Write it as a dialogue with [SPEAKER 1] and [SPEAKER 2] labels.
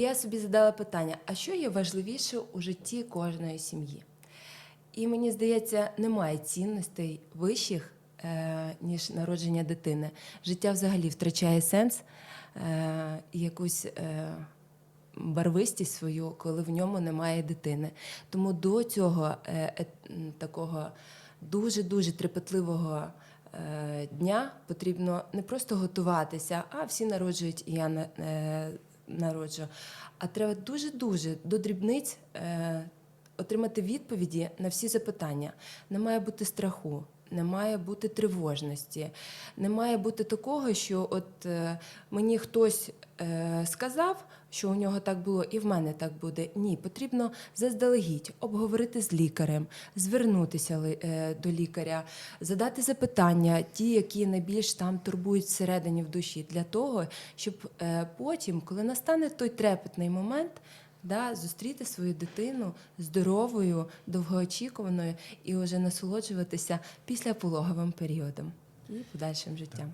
[SPEAKER 1] Я собі задала питання: а що є важливіше у житті кожної сім'ї? І мені здається, немає цінностей вищих, е, ніж народження дитини. Життя взагалі втрачає сенс е, і якусь. Е, Барвистість свою, коли в ньому немає дитини. Тому до цього такого дуже дуже трепетливого дня потрібно не просто готуватися, а всі народжують, і я народжу. А треба дуже-дуже до дрібниць е, отримати відповіді на всі запитання. Не має бути страху. Не має бути тривожності, не має бути такого, що от е, мені хтось е, сказав, що у нього так було, і в мене так буде. Ні, потрібно заздалегідь обговорити з лікарем, звернутися е, до лікаря, задати запитання, ті, які найбільш там турбують всередині в душі, для того, щоб потім, коли настане той трепетний момент, да, зустріти свою дитину здоровою, довгоочікуваною і вже насолоджуватися післяпологовим періодом і подальшим життям.